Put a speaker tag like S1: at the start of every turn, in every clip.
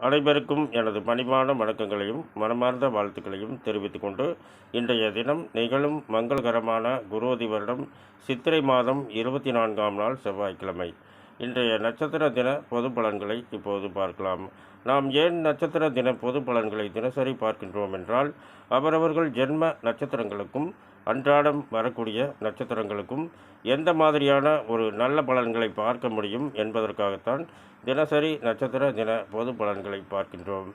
S1: அனைவருக்கும் எனது பணிவான வணக்கங்களையும் மனமார்ந்த வாழ்த்துக்களையும் தெரிவித்துக் கொண்டு இன்றைய தினம் நிகழும் மங்களகரமான குரோதி வருடம் சித்திரை மாதம் இருபத்தி நான்காம் நாள் செவ்வாய்க்கிழமை. இன்றைய நட்சத்திர தின பொது பலன்களை இப்போது பார்க்கலாம். நாம் ஏன் நட்சத்திர தின பொது பலன்களை தினசரி பார்க்கின்றோம் என்றால் அவரவர்கள் ஜென்ம நட்சத்திரங்களுக்கும் அன்றாடம் வரக்கூடிய நட்சத்திரங்களுக்கும் எந்த மாதிரியான ஒரு நல்ல பலன்களை பார்க்க முடியும் என்பதற்காகத்தான் தினசரி நட்சத்திர தின பொது பலன்களை பார்க்கின்றோம்.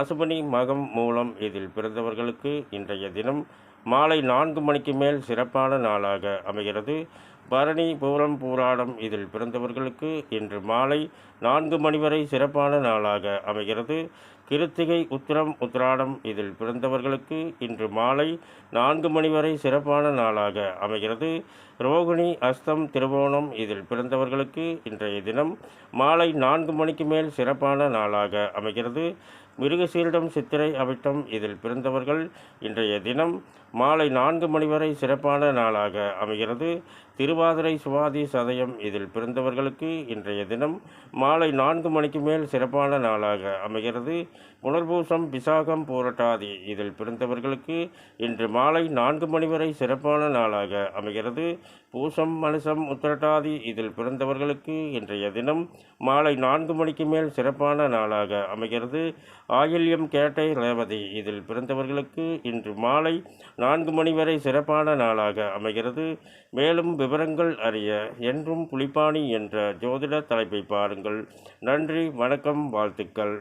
S1: அசுபனி மகம் மூலம் இதில் பிறந்தவர்களுக்கு இன்றைய தினம் மாலை நான்கு மணிக்கு மேல் சிறப்பான நாளாக அமைகிறது. பரணி பூரம் பூராடம் இதில் பிறந்தவர்களுக்கு இன்று மாலை நான்கு மணி வரை சிறப்பான நாளாக அமைகிறது. கிருத்திகை உத்திரம் உத்திராடம் இதில் பிறந்தவர்களுக்கு இன்று மாலை நான்கு மணி வரை சிறப்பான நாளாக அமைகிறது. ரோகிணி அஸ்தம் திருவோணம் இதில் பிறந்தவர்களுக்கு இன்றைய தினம் மாலை நான்கு மணிக்கு மேல் சிறப்பான நாளாக அமைகிறது. மிருகசீரிடம் சித்திரை அவிட்டம் இதில் பிறந்தவர்கள் இன்றைய தினம் மாலை நான்கு மணி வரை சிறப்பான நாளாக அமைகிறது. திருவாதிரை சுவாதி சதயம் இதில் பிறந்தவர்களுக்கு இன்றைய தினம் மாலை நான்கு மணிக்கு மேல் சிறப்பான நாளாக அமைகிறது. புனர்பூசம் விசாகம் பூரட்டாதி இதில் பிறந்தவர்களுக்கு இன்று மாலை நான்கு மணி வரை சிறப்பான நாளாக அமைகிறது. பூசம் மனுஷம் உத்திரட்டாதி இதில் பிறந்தவர்களுக்கு இன்றைய தினம் மாலை நான்கு மணிக்கு மேல் சிறப்பான நாளாக அமைகிறது. ஆயில்யம் கேட்டை ரேவதி இதில் பிறந்தவர்களுக்கு இன்று மாலை நான்கு மணி வரை சிறப்பான நாளாக அமைகிறது. மேலும் விவரங்கள் அறிய என்றும் புலிப்பாணி என்ற ஜோதிட தலைப்பை பாருங்கள். நன்றி வணக்கம் வாழ்த்துக்கள்.